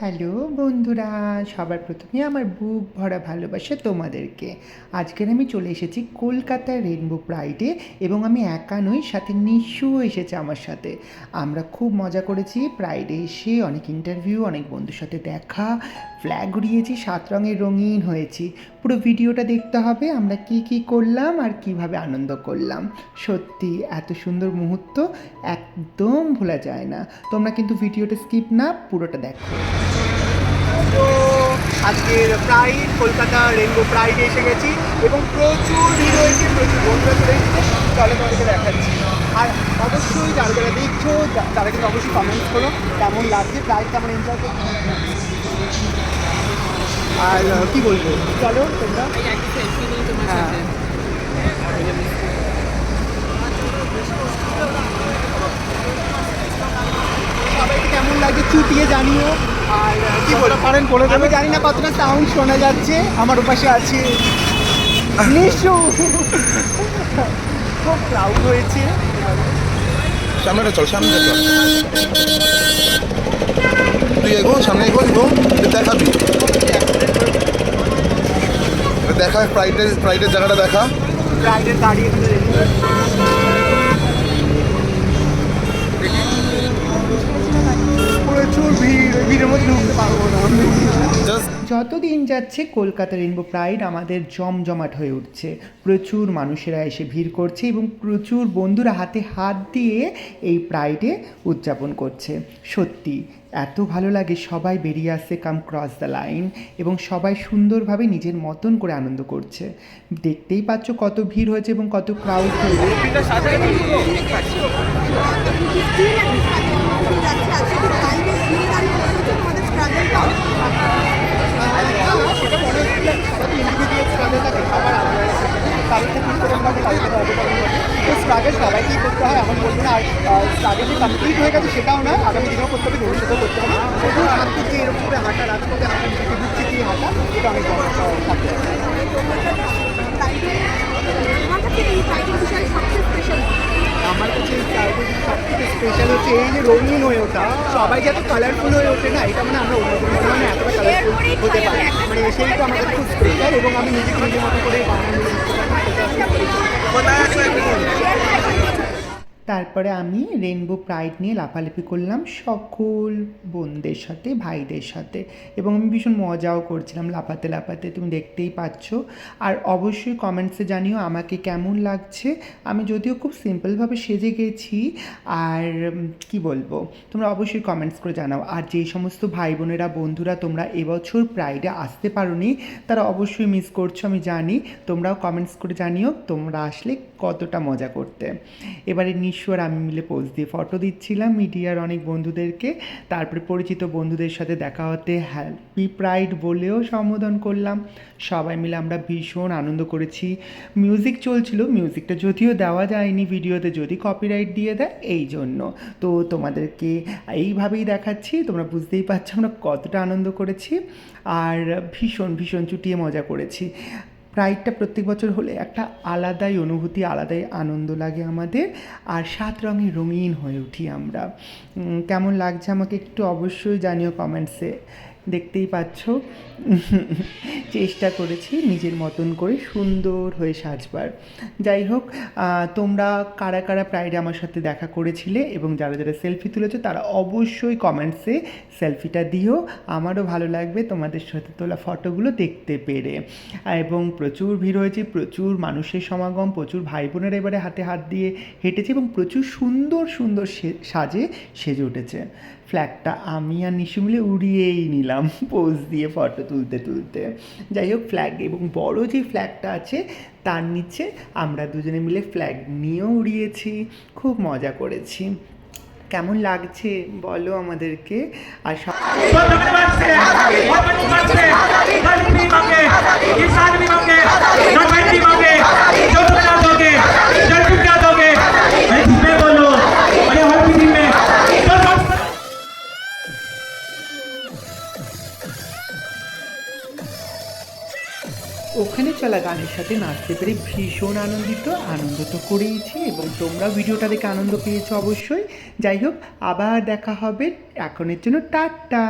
Hello বন্ধুরা, সবার প্রথমে আমার বুক ভরা ভালোবাসা তোমাদেরকে। আজকের আমি চলে এসেছি কলকাতার রেনবো প্রাইডে এবং আমি একা নই, সাথে নিশুও এসেছে আমার সাথে। আমরা খুব মজা করেছি প্রাইডে এসে অনেক ইন্টারভিউ অনেক বন্ধুর সাথে দেখা ফ্ল্যাগ উড়িয়েছি সাত রঙের রঙিন হয়েছি। পুরো ভিডিওটা দেখতে হবে, আমরা কি কি করলাম আর কীভাবে আনন্দ করলাম। সত্যি এত সুন্দর মুহূর্ত একদম ভোলা যায় না। তোমরা কিন্তু ভিডিওটা স্কিপ না, পুরোটা দেখো। আজকের প্রাইড কলকাতা রেনবো প্রাইডে এসে গেছি এবং প্রচুর ভিড় হয়েছে প্রচুর বন্ধুরা চলে এসেছে চলে তোমাদেরকে দেখাচ্ছি। আর অবশ্যই যারা যারা দেখছ তারা কিন্তু অবশ্যই কমেন্টস করো, কেমন লাগছে প্রাইড কেমন এনজয় করছ। আর কি বলব? চলো তোমরা? হ্যাঁ। কেমন লাগছে চুটিয়ে জানিও। আর কি বলব? পারেন বলে আমি জানি না কতটা সাউন্ড শোনা যাচ্ছে। আমার ওপাশে আছে নিশু। খুব ক্রাউড হয়েছে। সামনে চল সামনে চল। তুই এগো, সামনে এগো তুই দেখাবি। দেখা প্রাইডের ফ্রাইডের জায়গাটা দেখা। রাইডের গাড়ি যত দিন যাচ্ছে কলকাতা রেনবো প্রাইড আমাদের জমজমাট হয়ে উঠছে। প্রচুর মানুষেরা এসে ভিড় করছে এবং প্রচুর বন্ধুরা হাতে হাত দিয়ে এই প্রাইডে উদযাপন করছে। সত্যি, এত ভালো লাগে সবাই বেরিয়ে আসছে কাম ক্রস দ্য লাইন এবং সবাই সুন্দরভাবে নিজের মতন করে আনন্দ করছে। দেখতেই পাচ্ছ কত ভিড় হয়েছে এবং কত ক্রাউড হয়েছে স্ট্রাগল সবাইকেই করতে হয় এমন স্ট্রাগল যে কমপ্লিট হয়ে গেছে সেটাও না, আগামী দিনেও করতে হবে, ভবিষ্যতেও করতে হবে। শুধু শান্তি যে এরকম করে হাঁটা রাস্তাতে হাঁটা নিজেকে বুঝছি কি হাঁটা এটা আমি আমার কাছে এই ফ্লাইটের সবথেকে স্পেশাল হচ্ছে, এই যে রঙিন হয়ে ওঠা, সবাই যে এত কালারফুল হয়ে ওঠে না, এটা মানে আমরা অন্য কোনো মানে এতটা কালারফুল হতে পারি মানে সেই তো আমাদের খুব স্পেশাল এবং আমি নিজেকে নিজের মতো করে বানানো তারপরে আমি রেনবো প্রাইড নিয়ে লাফালাফি করলাম সকল বোনদের সাথে, ভাইদের সাথে। এবং আমি ভীষণ মজাও করছিলাম লাফাতে লাফাতে, তুমি দেখতেই পাচ্ছ। আর অবশ্যই কমেন্টসে জানিও আমাকে কেমন লাগছে। আমি যদিও খুব সিম্পলভাবে সেজে গেছি। আর কি বলব, তোমরা অবশ্যই কমেন্টস করে জানাও। আর যেই সমস্ত ভাই বোনেরা, বন্ধুরা তোমরা এবছর প্রাইডে আসতে পারোনি, তারা অবশ্যই মিস করছ, আমি জানি। তোমরাও কমেন্টস করে জানিও তোমরা আসলে কতটা মজা করতে। এবারে নিশু আর আমি মিলে পোজ দিয়ে ফটো দিচ্ছিলাম। মিডিয়ার অনেক বন্ধুদেরকে, তারপরে পরিচিত বন্ধুদের সাথে দেখা হতে হ্যাপি প্রাইড বলেও সম্বোধন করলাম। সবাই মিলে আমরা ভীষণ আনন্দ করেছি। মিউজিক চলছিল মিউজিকটা যদিও দেওয়া যায়নি ভিডিওতে, যদি কপিরাইট দিয়ে দেয়, এই জন্য। তো তোমাদেরকে এইভাবেই দেখাচ্ছি, তোমরা বুঝতেই পারছ আমরা কতটা আনন্দ করেছি। আর ভীষণ ভীষণ চুটিয়ে মজা করেছি। প্রাইডটা প্রত্যেক বছর হলে একটা আলাদাই অনুভূতি, আলাদাই আনন্দ লাগে আমাদের। আর সাত রঙে রঙিন হয়ে উঠি আমরা। কেমন লাগছে আমাকে একটু অবশ্যই জানিও কমেন্টসে। দেখতেই পাচ্ছ। চেষ্টা করেছি নিজের মতন করে সুন্দর হয়ে সাজবার। যাই হোক তোমরা কারা কারা প্রাইডে আমার সাথে দেখা করেছিলে এবং যারা যারা সেলফি তুলেছো, তারা অবশ্যই কমেন্টসে সেলফিটা দিও। আমারও ভালো লাগবে তোমাদের সাথে তোলা ফটোগুলো দেখতে পেরে। এবং প্রচুর ভিড় হয়েছে, প্রচুর মানুষের সমাগম, প্রচুর ভাই বোনেরা এবারে হাতে হাত দিয়ে হেঁটেছে এবং প্রচুর সুন্দর সুন্দর সাজে সেজে উঠেছে। ফ্ল্যাগটা আমি আর নিশু মিলে উড়িয়েই নিলাম। পোজ দিয়ে ফটো তুলতে তুলতে। যাই হোক ফ্ল্যাগ এবং বড় যে ফ্ল্যাগটা আছে, তার নিচে আমরা দুজনে মিলে ফ্ল্যাগ নিয়েও উড়িয়েছি, খুব মজা করেছি। কেমন লাগছে বলো আমাদেরকে? আর সব চলা গানের সাথে নাচতে পেরে ভীষণ আনন্দিত, আনন্দ তো করেইছি এবং তোমরা ভিডিওটা দেখে আনন্দ পেয়েছ অবশ্যই। যাই হোক, আবার দেখা হবে। এখনের জন্য টাটা!